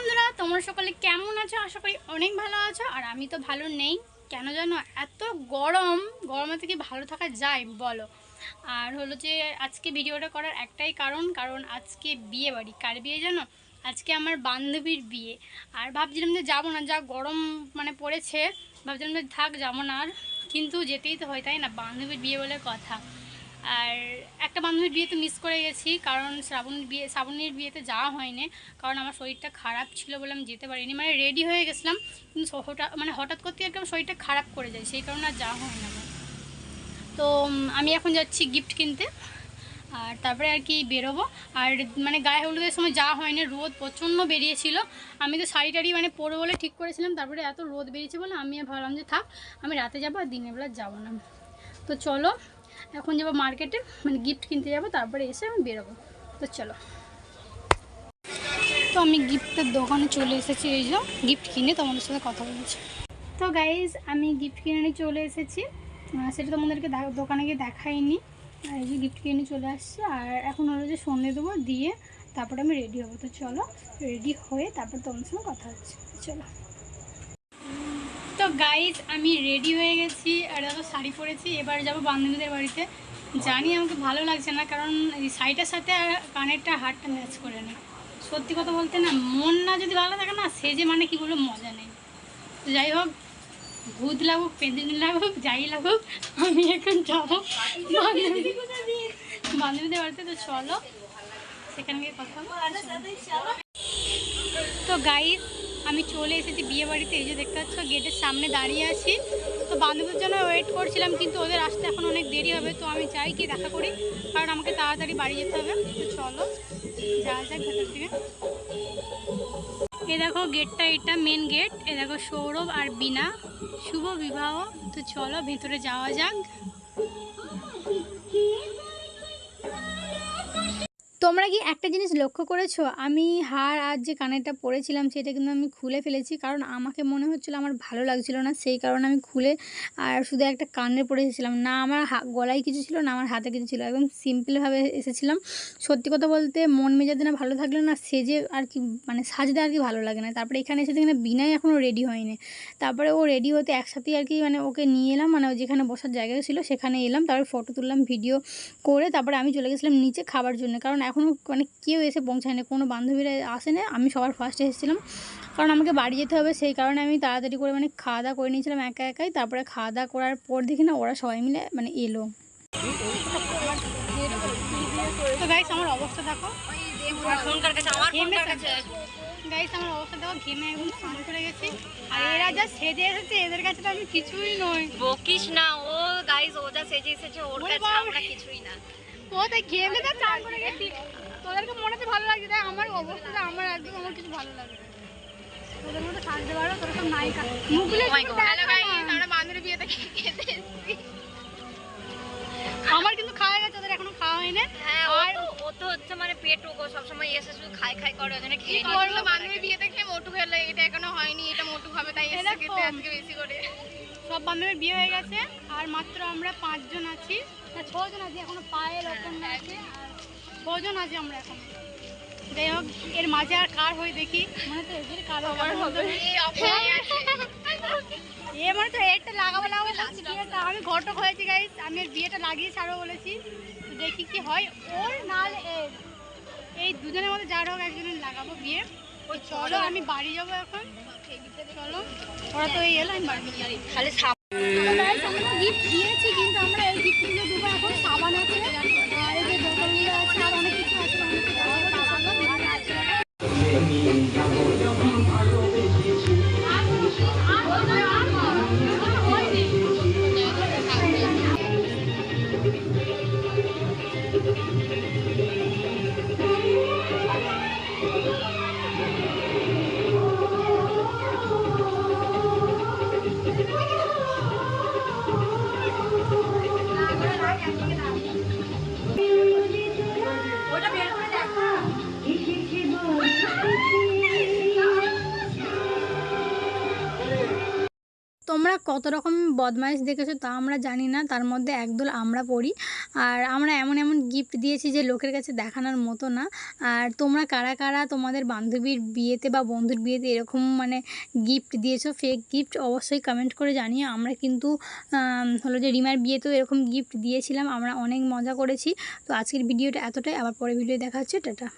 বন্ধুরা, তোমরা সকলে কেমন আছো? আশা করি অনেক ভালো আছো, আর আমি তো ভালো নেই। কেন জানো, এত গরম গরমে থেকে ভালো থাকা যায়, বলো। আর হলো যে, আজকে ভিডিওটা করার একটাই কারণ কারণ আজকে বিয়ে বাড়ি কার বিয়ে জানো? আজকে আমার বান্ধবীর বিয়ে। আর ভাবছিলাম যে যাব না, যা গরম মানে পড়েছে, ভাবছিলাম যে থাক, যাব না। আর কিন্তু যেতেই তো হয়, তাই না? বান্ধবীর বিয়ে বলে কথা। আর একটা বান্ধবীর বিয়েতে মিস করে গেছি, কারণ শ্রাবণ বিয়ে, শ্রাবণীর বিয়েতে যাওয়া হয়নি, কারণ আমার শরীরটা খারাপ ছিল বলে আমি যেতে পারিনি। মানে রেডি হয়ে গেছিলাম, কিন্তু হঠাৎ মানে হঠাৎ করতে একদম শরীরটা খারাপ করে যায়, সেই কারণে আর যাওয়া হয় না তো আমি এখন যাচ্ছি গিফট কিনতে, আর তারপরে আর কি বেরোবো। আর মানে গায়ে হলুদের সময় যাওয়া হয়নি, রোদ প্রচণ্ড বেরিয়েছিল। আমি তো শাড়ি টাড়ি মানে পরবো বলে ঠিক করেছিলাম, তারপরে এত রোদ বেরিয়েছে বলে আমি ভাবলাম যে থাক, আমি রাতে যাব আর দিনের বেলা যাব না। তো চলো এখন যাব মার্কেটে মানে গিফট কিনতে যাব, তারপরে এসে আমি বেরোবো। তো চলো। তো আমি গিফটের দোকানে চলে এসেছি, এই যে গিফট কিনে তোমাদের সাথে কথা বলছি। তো গাইজ আমি গিফট কিনে নিয়ে চলে এসেছি। সেটা তোমাদেরকে দোকানে গিয়ে দেখাইনি। আর এই যে গিফট কিনে চলে আসছে। আর এখন হলো যে সন্ধে দেবো, দিয়ে তারপরে আমি রেডি হব। তো চলো রেডি হয়ে তারপর তোমাদের সঙ্গে কথা হচ্ছে। চলো। তো গাইজ আমি রেডি হয়ে গেছি আর দাদা শাড়ি পরেছি এবার যাব বান্ধবীদের বাড়িতে। জানি আমাকে ভালো লাগছে না কারণ এই শাড়িটার সাথে আর কানেরটা হারটা ম্যাচ করে না। সত্যি কথা বলতে না মন না যদি ভালো থাকে না সেজে মানে কি বলব মজা নেই। তো যাই হোক ভূত লাগুক পেঁদিন লাগুক যাই লাগুক আমি এখন যাব বান্ধবী- বান্ধবীদের বাড়িতে তো চলো সেখানে গিয়ে কথা। তো গাইস আমি চলে এসেছি বিয়ে বাড়িতে, এই যে দেখতে পাচ্ছ, গেটের সামনে দাঁড়িয়ে আছি। তো বান্ধবীর জন্য ওয়েট করছিলাম, কিন্তু ওদের আসতে এখন অনেক দেরি হবে, তো আমি চাই কি দেখা করি, কারণ আমাকে তাড়াতাড়ি বাড়ি যেতে হবে। তো চলো যাওয়া যাক ভেতর থেকে। এ দেখো, গেটটা এটা মেন গেট এ দেখো, সৌরভ আর বিনা শুভ বিবাহ। তো চলো, ভেতরে যাওয়া যাক। তোমরা কি একটা জিনিস লক্ষ্য করেছ? আমি হার আর যে কানেরটা পরেছিলাম, সেটা কিন্তু আমি খুলে ফেলেছি। কারণ আমাকে মনে হচ্ছিল আমার ভালো লাগছিল না। সেই কারণে আমি খুলে আর শুধু একটা কানের পরে এসেছিলাম। না, আমার গলায় কিছু ছিল না, আমার হাতে কিছু ছিল একদম সিম্পলভাবে এসেছিলাম। সত্যি কথা বলতে, মন মেজাজে না ভালো থাকলে না সেজে আর কি মানে সাজতে আর কি ভালো লাগে না। তারপরে এখানে এসে দেখি বিনাই এখনও রেডি হয়নি। তারপরে ও রেডি হতে একসাথেই আর কি মানে ওকে নিয়ে এলাম। মানে যেখানে বসার জায়গা ছিল, সেখানে এলাম। তারপরে ফটো তুললাম ভিডিও করে তারপরে আমি চলে গেছিলাম নিচে খাবার জন্য। কারণ এখনও মানে কেউ এসে পৌঁছায়নি কোনো বান্ধবীরা আসে না। আমি সবার ফার্স্টে এসেছিলাম। কারণ আমাকে বাড়ি যেতে হবে সেই কারণে আমি তাড়াতাড়ি করে মানে খাওয়া দাওয়া করে নিয়েছিলাম একা একাই। তারপরে খাওয়া দাওয়া করার পর দেখি না ওরা সবাই মিলে মানে এলো। তো গাইস আমার অবস্থা দেখো। গাইস আমার অবস্থা দেখো ঘেমে একদম স্নান করে গেছি। আর এরা যা সেজে এসেছে এদের কাছে তো আমি কিছুই নই। বকিস না ও গাইস ও যা সেজে এসেছে ওর কাছে আমরা কিছুই না। ও তাই ঘেমে তো চান করে গেছি। তোদেরকে মনে হচ্ছে ভালো লাগছে। তাই আমার অবস্থাটা আমার একদম আমার কিছু ভালো লাগে না। তোদের মতো সাজতে পারো তোরা সব নায়িকা মুখগুলো Oh। আমরা বান্ধবীর বিয়েতে খেতে এসেছি আমার কিন্তু খাওয়া গেছে ওদের এখনও খাওয়া হয়নি হ্যাঁ আর ও তো হচ্ছে মানে পেট ও সবসময় এসে শুধু খাই খাই করে ওই জন্য কি খেয়ে করব? নিয়েছিল বান্ধবীর বিয়েতে খেয়ে মোটু খেলে এটা এখনও হয়নি এটা মোটু খাবে তাই এসে খেতে আজকে বেশি করে। সব বান্ধবীর বিয়ে হয়ে গেছে আর মাত্র আমরা পাঁচজন আছি। না ছজন আছি এখনও পায়ের ওপর না আছে আর ছজন আছি আমরা এখন। যাই হোক এর মাঝে আর কার হয়ে দেখি। মনে তো এদের কার এ মানে তো এরটা লাগাবো লাগাবো বিয়েটা আমি ঘটক হয়েছি গাইস আমি এর বিয়েটা লাগিয়ে ছাড়বো বলেছি। দেখি কি হয়। ওর নাল এর এই দুজনের মধ্যে যার হোক একজনের লাগাবো বিয়ে। ওই চলো আমি বাড়ি যাব এখন। চলো ওরা তো এই এলো আমি বাড়ি গিফট দিয়েছি কিন্তু আমরা এই গিফটগুলো দেবো এখন। সাবান আছে আর এই যে বোতলগুলো আছে আর অনেক কিছু আছে। অনেক কিছু আছে। তোমরা কত রকম বদমাইশ দেখেছ তা আমরা জানি না। তার মধ্যে একদল আমরা পড়ি। আর আমরা এমন এমন গিফট দিয়েছি যে লোকের কাছে দেখানোর মতো না। আর তোমরা কারা কারা তোমাদের বান্ধবীর বিয়েতে বা বন্ধুর বিয়েতে এরকম মানে গিফট দিয়েছ ফেক গিফট অবশ্যই কমেন্ট করে জানিও। আমরা কিন্তু হলো যে রিমার বিয়েতেও এরকম গিফট দিয়েছিলাম। আমরা অনেক মজা করেছি। তো আজকের ভিডিওটা এতটাই। আবার পরে ভিডিও দেখা হচ্ছে। টাটা।